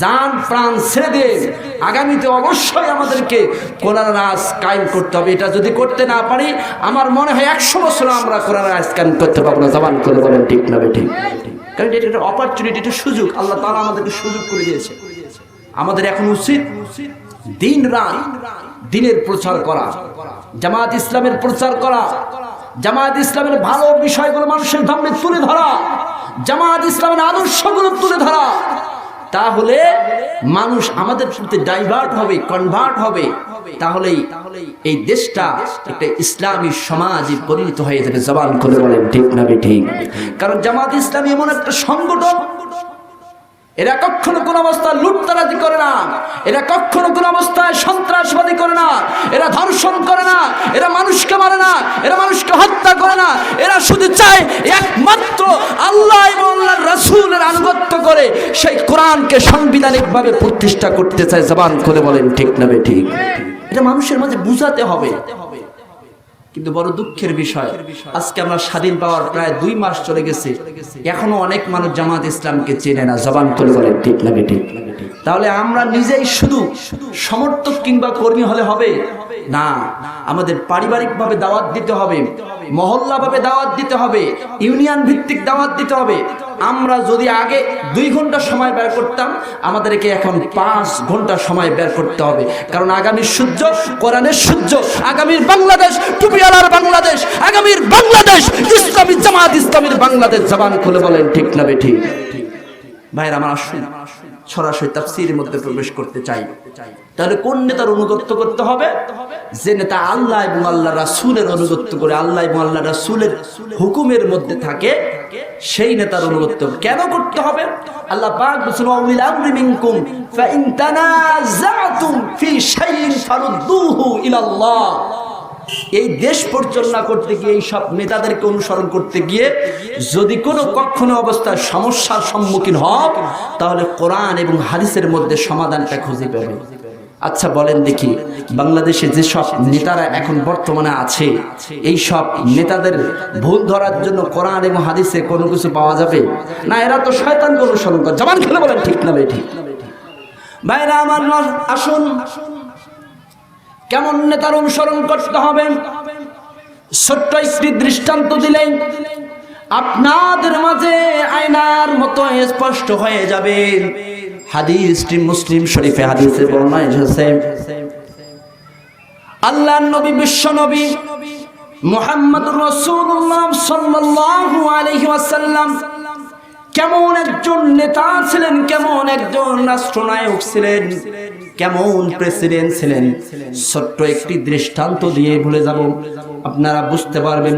জান, প্রাণ ছেড়ে দিয়ে আগামীতে অবশ্যই আমাদেরকে কোরআন রাজ কায়েম করতে হবে। এটা যদি করতে না পারি, আমার মনে হয় একশো বছর আমরা কোরআন রাজ কায়েম করতে পারব না। জবান করে বলেন, ঠিক না ঠিক। কারণ এটা একটা অপরচুনিটি একটা সুযোগ। আল্লাহ তারা আমাদেরকে সুযোগ করে দিয়েছে। আমাদের এখন উচিত দিন রাত দিনের প্রচার করা জামাত ইসলামের প্রচার করা জামাত ইসলামের ভালো বিষয়গুলো মানুষের সামনে তুলে ধরা জামাত ইসলামের আদর্শগুলো তুলে ধরা। তাহলে মানুষ আমাদের প্রতি ডাইভার্ট হবে কনভার্ট হবে। তাহলেই এই দেশটা একটা ইসলামী সমাজে পরিণত হয়ে যাবে, জবান করে বলেন, ঠিক না ঠিক কারণ জামাত ইসলামী এমন একটা সংগঠন এরা কখনো কোন অবস্থায় লুটতারাজি করে না। এরা কখনো কোন অবস্থায় সন্ত্রাসবাদী করে না। এরা ধর্ষণ করে না। এরা মানুষকে মারে না। এরা মানুষকে হত্যা করে না। এরা শুধু চায় একমাত্র আল্লাহ এবং রাসূলের আনুগত্য করে সেই কোরআনকে সাংবিধানিকভাবে প্রতিষ্ঠা করতে চায়। জবান করে বলেন, ঠিক না ঠিক? এটা মানুষের মাঝে বুঝাতে হবে। কিন্তু বড় দুঃখের বিষয়, আজকে আমরা স্বাধীন পাওয়ার প্রায় দুই মাস চলে গেছে। এখনও অনেক মানুষ জামাত ইসলামকে চেনে না, জবান করে বলে, ঠিক লাগে ঠিক তাহলে আমরা নিজেই শুধু সমর্থক কিংবা কর্মী হলে হবে? না, আমাদের পারিবারিক ভাবে দাওয়াত দিতে হবে মহল্লা ভাবে দাওয়াত দিতে হবে ইউনিয়ন ভিত্তিক দাওয়াত দিতে হবে। আমরা যদি আগে দুই ঘণ্টা সময় ব্যয় করতাম, আমাদেরকে এখন পাঁচ ঘণ্টা সময় বের করতে হবে। কারণ আগামীর সূর্য কোরআনের সূর্য আগামীর বাংলাদেশ টুপিওয়ালার বাংলাদেশ, আগামীর বাংলাদেশ, ইসলামী জামাত, ইসলামীর বাংলাদেশ জবান খুলে বলেন, ঠিক না ঠিক ভাইয়ের আমার আসুন, সরাসরি তাফসিরের মধ্যে প্রবেশ করতে চাই। তাহলে কোন নেতার অনুগত্য করতে হবে? যে নেতা আল্লাহ এবং আল্লাহ রাসূলের অনুগত্য করে আল্লাহ এবং আল্লাহ রাসূলের হুকুমের মধ্যে থাকে, সেই নেতার অনুগত্য কেন করতে হবে? আল্লাহ পাক ইলাল্লাহ। এই দেশ পরিচালনা করতে গিয়ে, এই সব নেতাদেরকে অনুসরণ করতে গিয়ে, যদি কোনো কখনো অবস্থায় সমস্যার সম্মুখীন হন তাহলে কোরআন এবং হাদিসের মধ্যে সমাধানটা খুঁজে পাবে। আচ্ছা বলেন দেখি বাংলাদেশে যে সব নেতারা এখন বর্তমানে আছে এই সব নেতাদের ভুল ধরার জন্য কোরআন এবং হাদিসে কোনো কিছু পাওয়া যাবে? না এরা তো শয়তানকে অনুসরণ করে। জবান খেলে বলেন ঠিক না ভাই ঠিক। ভাইরা আমার আসুন। কেমন নেতার অনুসরণ করতে হবে? ছোট্ট একটি দৃষ্টান্ত দিলেন আপনাদের মাঝে আয়নার মতো স্পষ্ট হয়ে যাবে। হাদিসটি মুসলিম শরীফে হাদিসে বর্ণনা এসেছে। আল্লাহ নবী, বিশ্ব নবী মুহাম্মদুর রাসূলুল্লাহ সাল্লাল্লাহু আলাইহি ওয়াসাল্লাম কেমন একজন নেতা ছিলেন, কেমন একজন রাষ্ট্রনায়ক ছিলেন, কেমন প্রেসিডেন্ট ছিলেন, ছোট্ট একটি দৃষ্টান্ত দিয়ে ভুলে যাব, আপনারা বুঝতে পারবেন।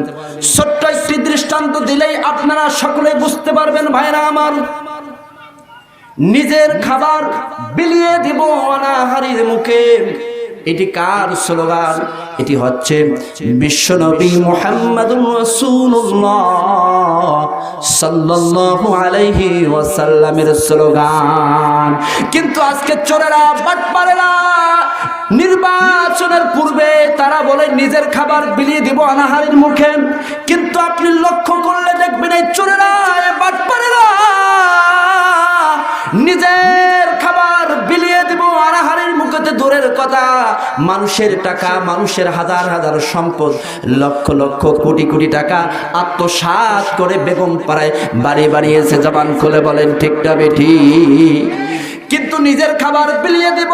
ছোট্ট একটি দৃষ্টান্ত দিলেই আপনারা সকলে বুঝতে পারবেন, ভাইরা আমার। নিজের খাবার বিলিয়ে দিব অনাহারির মুখে। এটি কার স্লোগান? এটি হচ্ছে বিশ্বনবী মোহাম্মদুর রাসূলুল্লাহ সাল্লাল্লাহু আলাইহি ওয়াসাল্লামের স্লোগান। কিন্তু আজকে চোরেরা বাটপারেরা নির্বাচনের পূর্বে তারা বলে, নিজের খাবার বিলিয়ে দিব অনাহারির মুখে। কিন্তু আপনি লক্ষ্য করলে দেখবেন এই চোরেরা বাটপারেরা নিজের খাবার বিলিয়ে দিব আড়াহারের মুখেতে দূরের কথা। মানুষের টাকা, মানুষের হাজার হাজার সম্পদ, লক্ষ লক্ষ কোটি কোটি টাকা আত্মসাত করে বেগম পাড়ায় বাড়ি বাড়িয়েছে জবান খুলে বলেন ঠিকটা বেঠি? কিন্তু নিজের খাবার বিলিয়ে দেব।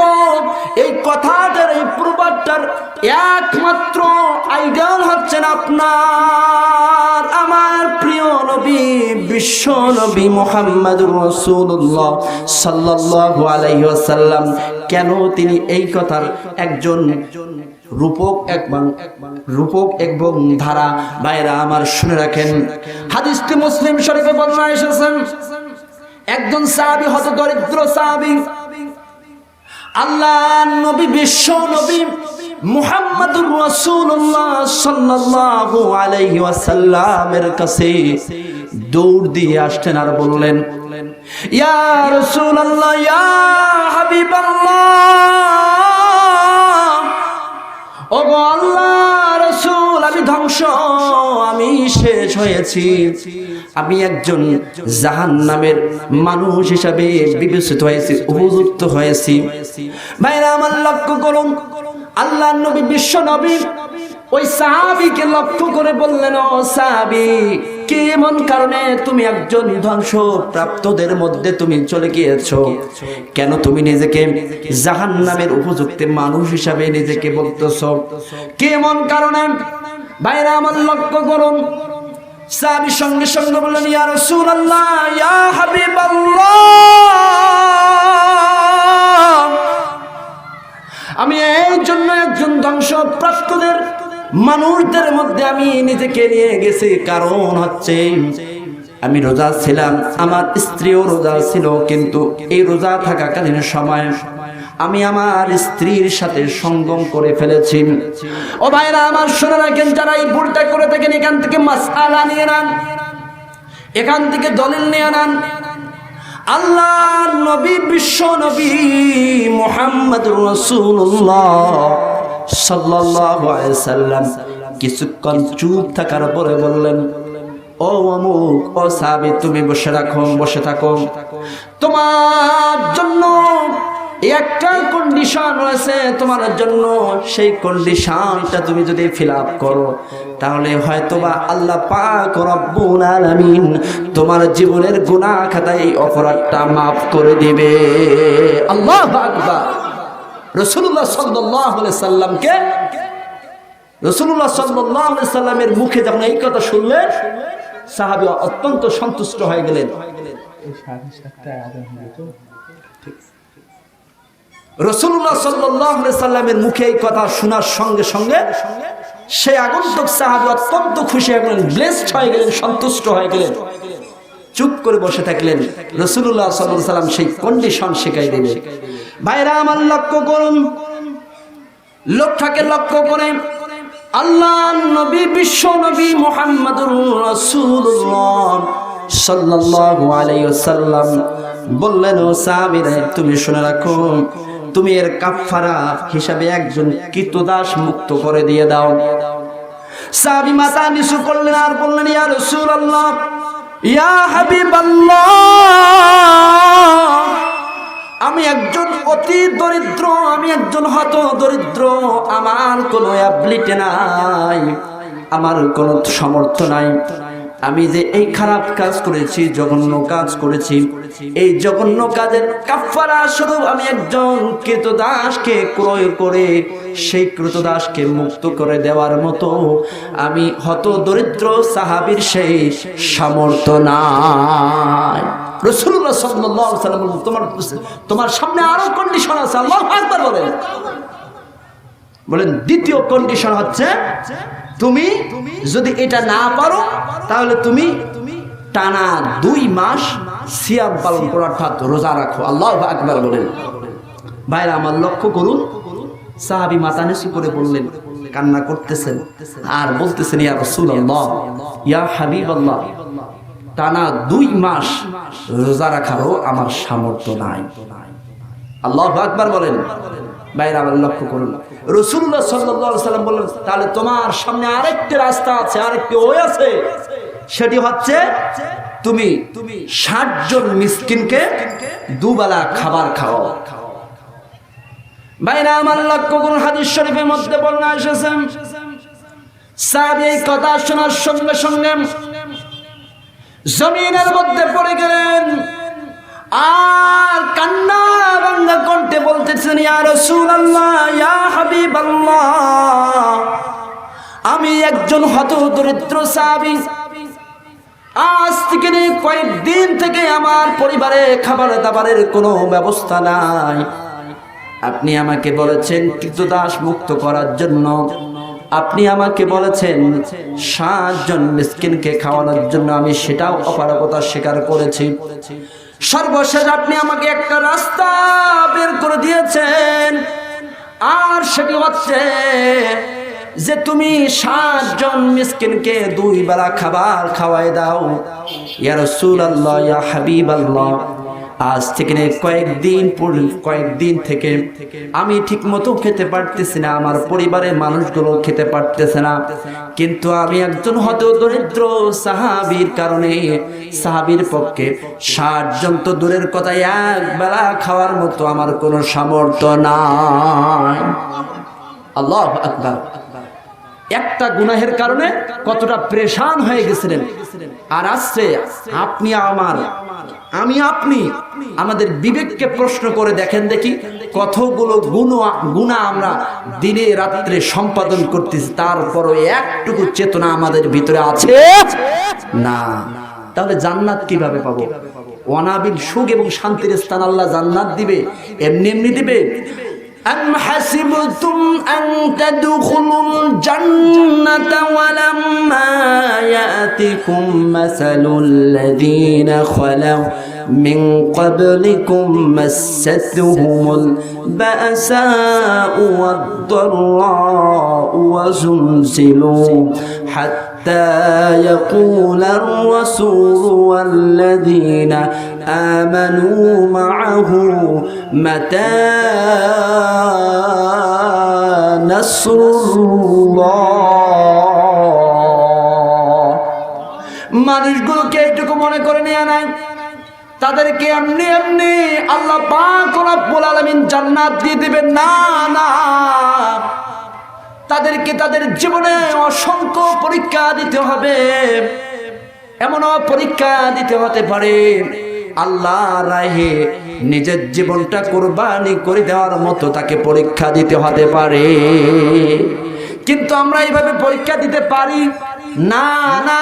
এই কথাটার, এই প্রবাদটার একমাত্র আইডল হচ্ছেন আপনার, আমার প্রিয় নবী, বিশ্ব নবী মোহাম্মদুর রসুল্লাহ সাল্লাল্লাহু আলাইহি ওয়াসাল্লাম। কেন তিনি এই কথার একজন রূপক এবং রূপক এবং ধারা বাইরা আমার শুনে রাখেন। হাদিসটি মুসলিম শরীফে বর্ণনা এসেছেন একজন সাহাবী হত দরিদ্র সাহাবী। আল্লাহ, নবী, বিশ্ব নবী মুহাম্মাদুর রাসূলুল্লাহ সাল্লাল্লাহু আলাইহি ওয়াসাল্লামের কাছে দৌড় দিয়ে আসতেন আর বললেন, ইয়া রাসূলুল্লাহ, ইয়া হাবিবাল্লাহ, ওগো ধ্বংস, আমি শেষ হয়েছি। আমি একজন জাহান নামের মানুষ হিসাবে বিবেচিত হয়েছি, উপযুক্ত হয়েছি। ভাইরা আমার লক্ষ্য করুন, আল্লাহ নবী, বিশ্ব নবী, ওই সাহাবিকে লক্ষ্য করে বললেন, ও সাহাবি, কি এমন কারণে তুমি একজন ধ্বংস প্রাপ্তদের মধ্যে তুমি চলে গিয়েছো? কেন তুমি নিজেকে জাহান নামের উপযুক্ত মানুষ হিসাবে নিজেকে বলতেছ? কি এমন কারণে বাইরে আমার লক্ষ্য করুন। সাহাবি সঙ্গে সঙ্গে বললেন, ইয়া রাসূলুল্লাহ, ইয়া হাবিবাল্লাহ। আমি এই জন্য একজন ধ্বংসপ্রাপ্তদের, মানুষদের মধ্যে আমি নিজেকে নিয়ে গেছি। কারণ হচ্ছে, আমি রোজা ছিলাম, আমার স্ত্রীও রোজা ছিল, কিন্তু এই রোজা থাকাকালীন সময় আমি আমার স্ত্রীর সাথে সঙ্গম করে ফেলেছি। ও ভাইরা আমার শোনা রাখেন, যারা এই ভুলটা করে থাকেন, এখান থেকে মাসালা নিয়ে নেন। এখান থেকে দলিল নিয়ে নেন। আল্লাহ নবী, বিশ্ব নবী মোহাম্মদ রসুল্লাহ সাল্লাম কিছুক্ষণ চুপ থাকার পরে বললেন, ও অমুক, ও সাহাবী তুমি বসে রাখো, বসে থাকো। তোমার জন্য একটা কন্ডিশন রয়েছে তোমার জন্য। সেই কন্ডিশনটা তুমি যদি ফিল আপ করো তাহলে হয়তোবা আল্লাহ পাক রব্বুল আলামিন তোমার জীবনের গুনাহ খাতায় এই অপরাধটা মাফ করে দিবে। আল্লাহু আকবার। রাসূলুল্লাহ সাল্লাল্লাহু আলাইহি সাল্লামকে রাসূলুল্লাহ সাল্লাল্লাহু আলাইহি সাল্লামের মুখে যখন এই কথা শুনলেন সাহাবী অত্যন্ত সন্তুষ্ট হয়ে গেলেন। রসুল্লাহ সাল্লাহ সাল্লামের মুখে এই কথা শোনার সঙ্গে সঙ্গে সে আগন্তুক সাহাবি অত্যন্ত খুশি হয়ে গেলেন ব্লেসড হয়ে গেলেন, সন্তুষ্ট হয়ে গেলেন। চুপ করে বসে থাকলেন। রসুল্লাহ সাল্লাহ সাল্লাম সেই কন্ডিশন শেখাই দেবে ভাইরা আমার লক্ষ্য করুন। লোকটাকে লক্ষ্য করে আল্লাহ, নবী, বিশ্ব নবী মোহাম্মদুর রাসূলুল্লাহ সাল্লাল্লাহু আলাইহি ওয়াসাল্লাম বললেন, ও সাহাবীরা, তুমি শুনে রাখো তুমি এর কাফারা হিসাবে একজন কৃতদাস মুক্ত করে দিয়ে দাও। সাহাবী মাথা নিচু করলেন আর বললেন, ইয়া রাসূলুল্লাহ, ইয়া হাবিবাল্লাহ, আমি একজন অতি দরিদ্র, আমি একজন হত দরিদ্র, আমার কোনো অ্যাবিলিটি নাই, আমার কোনো সামর্থ্য নাই। আমি যে এই খারাপ কাজ করেছি, জঘন্য কাজ করেছি, এই জঘন্য কাজের কাফারা স্বরূপ আমি একজন কৃতদাসকে ক্রয় করে, সেই কৃতদাসকে মুক্ত করে দেওয়ার মতো আমি হত দরিদ্র সাহাবীর সেই সামর্থ্য নাই। রসুল্লাহ সাল্লাম তোমার তোমার সামনে আরও কন্ডিশন আছে, আল্লাহ একবার বলেন। বলেন, দ্বিতীয় কন্ডিশন হচ্ছে তুমি যদি এটা না পারো, তাহলে তুমি টানা দুই মাস সিয়াম পালন করো অর্থাৎ রোজা রাখো। আল্লাহ আকবার বলেন। ভাইরা, আমার লক্ষ্য করুন। সাহাবি মাথা নিচু করে বললেন, কান্না করতেছেন। আর বলতেছেন, ইয়া রাসূলুল্লাহ, ইয়া হাবিবাল্লাহ, টানা দুই মাস রোজা রাখারও আমার সামর্থ্য নাই। আল্লাহ আকবার বলেন। বাইরে আবার লক্ষ্য করুন। রসুল্লাহ সাল্লাহ সাল্লাম বললেন, তাহলে তোমার সামনে আরেকটি রাস্তা আছে, আরেকটি ওই আছে। সেটি হচ্ছে তুমি তুমি ষাট জন মিসকিনকে দুবেলা খাবার খাও। বাইরে আমার লক্ষ্য করুন, হাদিস শরীফের মধ্যে বর্ণনা এসেছেন। সাহাবী এই কথা শোনার সঙ্গে সঙ্গে জমিনের মধ্যে পড়ে গেলেন। আর কান্না বাংলা কণ্ঠে বলতেছেন হাবিবাল্লাহ, আমি একজন হত দরিদ্র সাহাবী। আজ থেকে কয়েকদিন থেকে আমার পরিবারে খাবার দাবারের কোনো ব্যবস্থা নাই। আপনি আমাকে বলেছেন কৃতদাস মুক্ত করার জন্য। আপনি আমাকে বলেছেন সাতজন মিসকিনকে খাওয়ানোর জন্য। আমি সেটাও অপারগতা স্বীকার করেছি। সর্বশেষ আপনি আমাকে একটা রাস্তা বের করে দিয়েছেন। আর সেটি হচ্ছে যে তুমি সাতজন মিসকিনকে দুই বেলা খাবার খাওয়াই দাও। ইয়া রাসূলুল্লাহ, ইয়া হাবিবাল্লাহ। আজ থেকে কয়েকদিন কয়েকদিন থেকে আমি ঠিক মতো খেতে পারতেছি না, আমার পরিবারের মানুষগুলো খেতে পারতেছে না। কিন্তু আমি একজন হত দরিদ্র সাহাবির কারণে সাহাবির পক্ষে ষাট জন তো দূরের কথা, এক বেলা খাওয়ার মতো আমার কোনো সামর্থ্য নাই। আল্লাহ আকবার। একটা গুনাহের কারণে কতটা প্রেশান হয়ে গেছিলেন। আর আসছে আপনি আমার, আমি আপনি, আমাদের বিবেককে প্রশ্ন করে দেখেন দেখি কতগুলো গুণ গুণা আমরা দিনে রাত্রে সম্পাদন করতেছি, তারপরও একটুকু চেতনা আমাদের ভিতরে আছে? না। তাহলে জান্নাত কীভাবে পাবো? অনাবিল সুখ এবং শান্তির স্থান আল্লাহ জান্নাত দিবে, এমনি এমনি দিবে। أم حسبتم أن تدخلوا الجنة ولما يأتكم مثل الذين خلوا من قبلكم مستهم البأساء والضراء وزلزلوا حتى يقول الرسول والذين آمنوا معه متى نصر الله মানুষগুলোকে এইটুকু মনে করে নিয়ে নেয় তাদেরকে এমনি এমনি আল্লাহ পাক রব্বুল আলামিন জান্নাত দিয়ে দিবেন না না তাদেরকে তাদের জীবনে অসংখ্য পরীক্ষা দিতে হবে। এমনও পরীক্ষা দিতে হতে পারে। আল্লাহ রাহে নিজের জীবনটা কোরবানি করে দেওয়ার মতো তাকে পরীক্ষা দিতে হতে পারে। কিন্তু আমরা এইভাবে পরীক্ষা দিতে পারি? না না।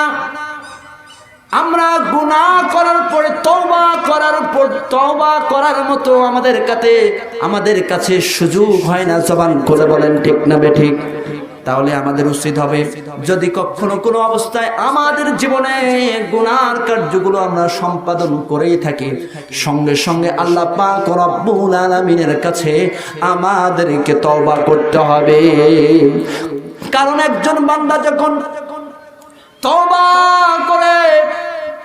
আমরা গুনাহ করার পরে, তওবা করার পর, তওবা করার মতো আমাদের কাছে আমাদের কাছে সুযোগ হয় না, জবান খুলে বলেন, ঠিক না বে ঠিক? তাহলে আমাদের উচিত হবে, যদি কখনো কোনো অবস্থায় আমাদের জীবনে গুনার কার্যগুলো আমরা সম্পাদন করেই থাকি, সঙ্গে সঙ্গে আল্লাহ পাক রব্বুল আলামিনের কাছে আমাদেরকে তওবা করতে হবে। কারণ একজন বান্দা যখন তবা করে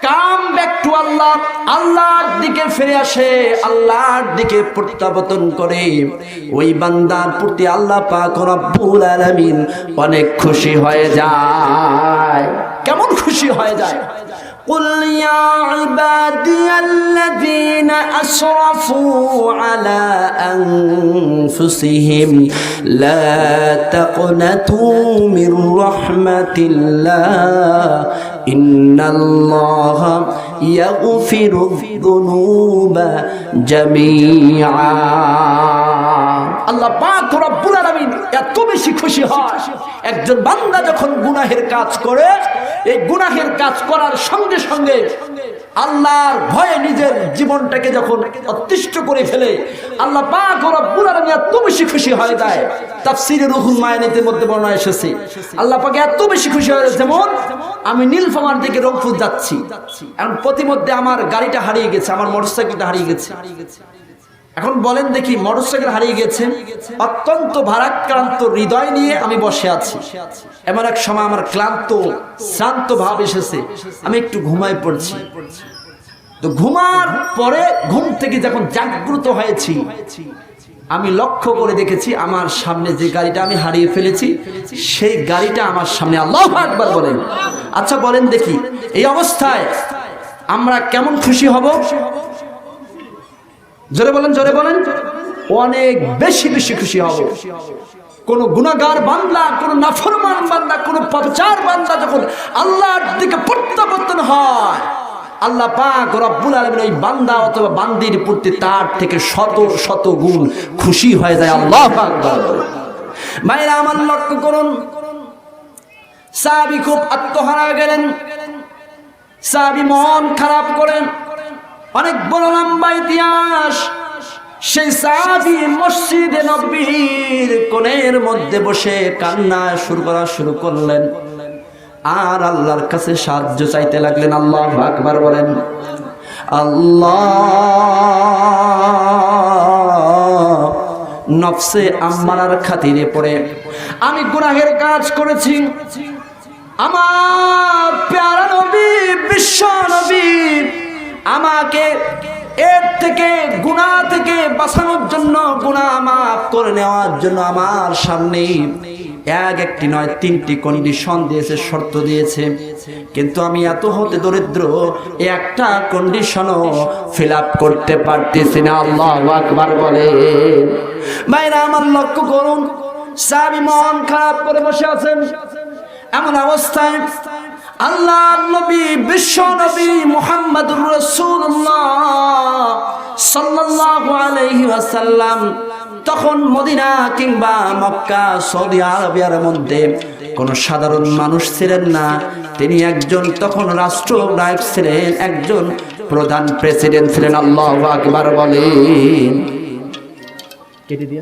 কাম ব্যাক টু আল্লাহ আল্লাহর দিকে ফিরে আসে আল্লাহর দিকে প্রত্যাবর্তন করে ওই বান্দার প্রতি আল্লাহ পাক রব্বুল আলামিন অনেক খুশি হয়ে যায় কেমন খুশি হয়ে যায় قل يا عبادي الذين أسرفوا على أنفسهم لا تقنطوا من رحمة الله إن الله يغفر الذنوب جميعا আল্লাহ পাক রব্বুল আলামিন এত বেশি খুশি হয় একজন বান্দা যখন গুনাহের কাজ করে এই গুনাহের কাজ করার সঙ্গে সঙ্গে আল্লাহর ভয়ে নিজের জীবনটাকে যখন অতিষ্ঠ করে ফেলে, আল্লাহ পাক রব্বুল আলামিন এত বেশি খুশি হয়ে যায়। তাফসীরে রুহুল মায়ানিতের মধ্যে বর্ণনা এসেছে। আল্লাহ পাকে এত বেশি খুশি হয়ে যেমন আমি নীলফামার দিকে রংপুর যাচ্ছি। এখন প্রতিমধ্যে আমার গাড়িটা হারিয়ে গেছে, আমার মোটরসাইকেলটা হারিয়ে গেছে। এখন বলেন দেখি মোটরসাইকেল হারিয়ে গেছে অত্যন্ত ভারাক্রান্ত হৃদয় নিয়ে আমি বসে আছি। এমন এক সময় আমার ক্লান্ত, শ্রান্ত ভাব এসেছে। আমি একটু ঘুমাই পড়ছি। তো ঘুমার পরে ঘুম থেকে যখন জাগ্রত হয়েছি, আমি লক্ষ্য করে দেখেছি আমার সামনে যে গাড়িটা আমি হারিয়ে ফেলেছি, সেই গাড়িটা আমার সামনে আল্লাহ একবার বলেন আচ্ছা বলেন দেখি, এই অবস্থায় আমরা কেমন খুশি হব? জোরে বলেন জোরে বলেন। অনেক বেশি বেশি খুশি হব। কোন গুনাগার বান্দা, কোন নাফরমান বান্দা, কোন পচার বান্দা যখন আল্লাহর দিকে প্রত্যাবর্তন হয়, আল্লাহ পাক রব্বুল আলামিন ওই বান্দা অথবা বান্দির প্রতি তার থেকে শত শত গুণ খুশি হয়ে যায়। আল্লাহ আকবার। মায়েরা, আমার লক্ষ্য করুন। সাহাবি খুব আত্মহারা গেলেন। সাহাবি মন খারাপ করেন। অনেক বড় লম্বা ইতিহাস। সেই সাহাবি মসজিদে নবীর কোণের মধ্যে বসে কান্না শুরু করা শুরু করলেন। আর আল্লাহর কাছে সাহায্য চাইতে লাগলেন, আল্লাহ আকবার বলেন, আল্লাহ নফসে খাতিরে পড়ে। আমি গুনাহের কাজ করেছি। আমার প্যারা নবী, বিশ্ব নবী আমাকে এর থেকে, গুণা থেকে বাঁচানোর জন্য গুণা মাফ করে নেওয়ার জন্য আমার সামনে এক একটি নয়, তিনটি কন্ডিশন দিয়েছে, শর্ত দিয়েছে। কিন্তু আমি এত হতে দরিদ্র, একটা কন্ডিশনও ফিল করতে পারতেছি না, আল্লাহ আকবার বলে। ভাইরা আমার লক্ষ্য করুন। সাবি মন খারাপ করে বসে আছেন। এমন অবস্থায় আল্লাহ নবী, বিশ্ব নবী মুহাম্মদুর রাসূলুল্লাহ সাল্লাল্লাহু তখন মদিনা কিংবা মক্কা, সৌদি আরবিয়ার মধ্যে কোন সাধারণ মানুষ ছিলেন না। তিনি একজন তখন রাষ্ট্র নায়ক ছিলেন, একজন প্রধান প্রেসিডেন্ট ছিলেন। আল্লাহ আকবার বলেন। কেটে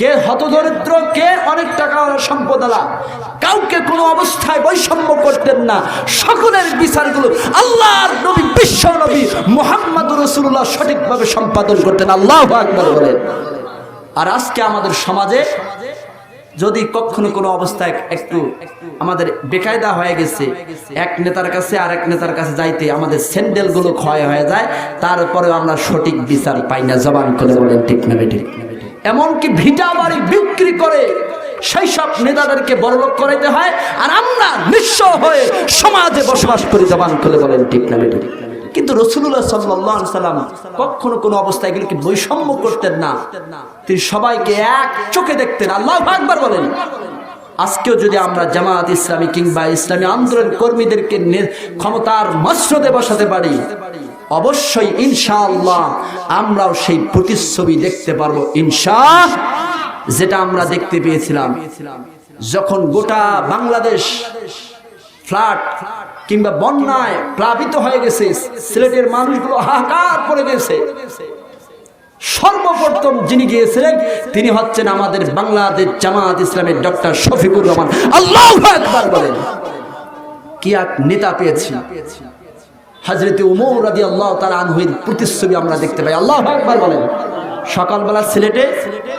কে হতদরিদ্র, কে অনেক টাকা সম্পদ আলা। কাউকে কোনো অবস্থায় বৈষম্য করতেন না। সকলের বিচারগুলো আল্লাহর নবী, বিশ্ব নবী মোহাম্মদ রসুল্লাহ সঠিকভাবে সম্পাদন করতেন। আল্লাহ বলেন। আর আজকে আমাদের সমাজে যদি কখনো কোনো অবস্থায় একটু আমাদের বেকায়দা হয়ে গেছে, এক নেতার কাছে আর এক নেতার কাছে যাইতে আমাদের স্যান্ডেলগুলো ক্ষয় হয়ে যায়, তারপরেও আমরা সঠিক বিচার পাই না। জবান করে বলেন, ঠিক না বেঠিক? এমনকি ভিটা বাড়ি বিক্রি করে সেই সব নেতাদেরকে বড়লোক করাইতে হয়। আর আমরা নিঃস্ব হয়ে সমাজে বসবাস করি, জবান করে বলেন, ঠিক না বেঠিক কিন্তু রসুল্লাহ সাল্লাহ সাল্লাম কখনো কোনো অবস্থায় এগুলিকে বৈষম্য করতেন না। তিনি সবাইকে এক চোখে দেখতেন। আল্লাহ একবার বলেন। আজকেও যদি আমরা জামাত ইসলামী কিংবা ইসলামী আন্দোলন কর্মীদেরকে ক্ষমতার মসরদে বসাতে পারি অবশ্যই ইনশাআল্লাহ আমরাও সেই প্রতিচ্ছবি দেখতে পারব ইনশা যেটা আমরা দেখতে পেয়েছিলাম। যখন গোটা বাংলাদেশ ফ্লাট কিংবা বন্যায় প্লাবিত হয়ে গেছে, সিলেটের মানুষগুলো হাহাকার পড়ে গেছে সর্বপ্রথম যিনি গিয়েছিলেন, তিনি হচ্ছেন আমাদের বাংলাদেশ জামাত ইসলামের ডক্টর শফিকুর রহমান। আল্লাহ বলেন। কি এক নেতা পেয়েছি। হাজরতে উমর রাজি আল্লাহ তার আনহুয়ের প্রতিচ্ছবি আমরা দেখতে পাই। আল্লাহ একবার বলেন। সকালবেলা সিলেটে সিলেটে